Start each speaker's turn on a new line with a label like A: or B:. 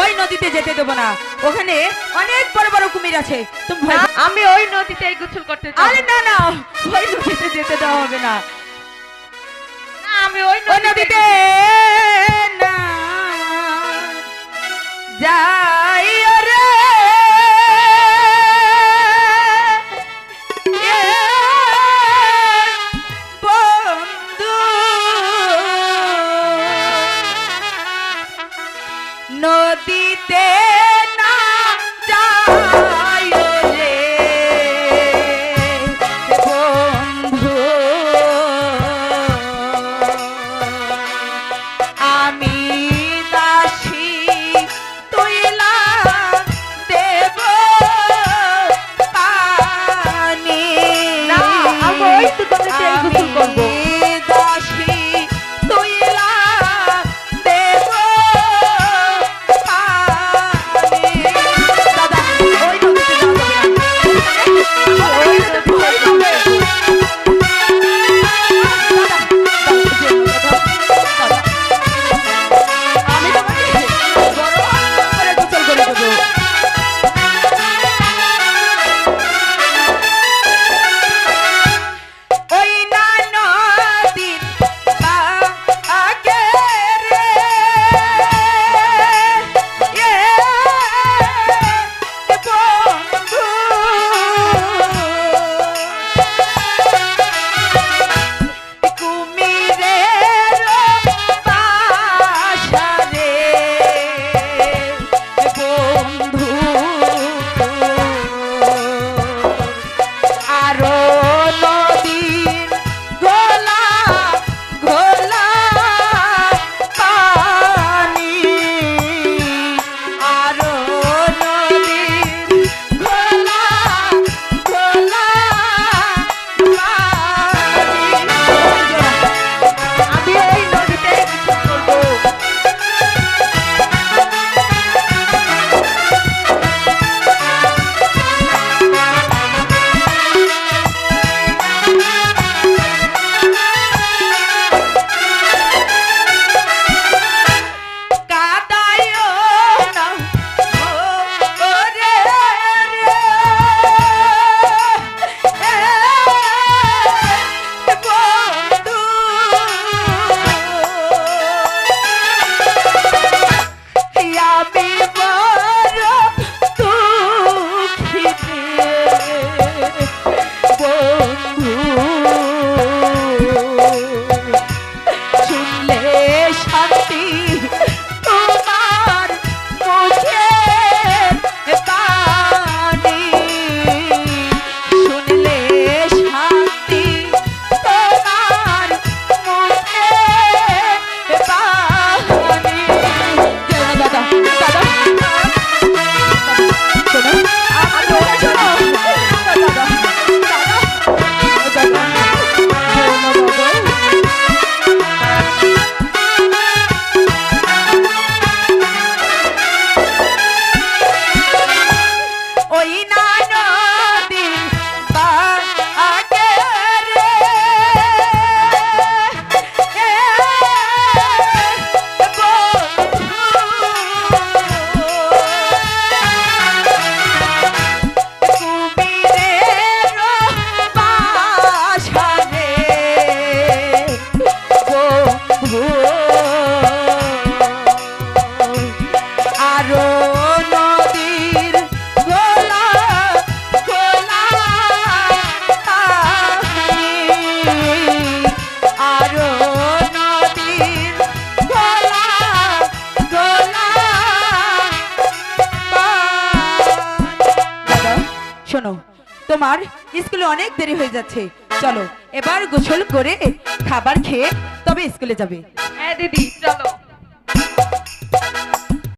A: ওই নদীতে যেতে দেবো না। ওখানে অনেক বড় বড় কুমির আছে। তুমি
B: আমি ওই নদীতে গোসল করতে
A: আরে না না ওই নদীতে যেতে দেওয়া হবে না।
B: আমি ওই
A: নদীতে না যা আমি
B: করব।
A: শোনো তোমার স্কুলে অনেক দেরি হয়ে যাচ্ছে। চলো এবার গোসল করে খাবার খেয়ে তবে স্কুলে যাবে।
B: হ্যাঁ দিদি চলো।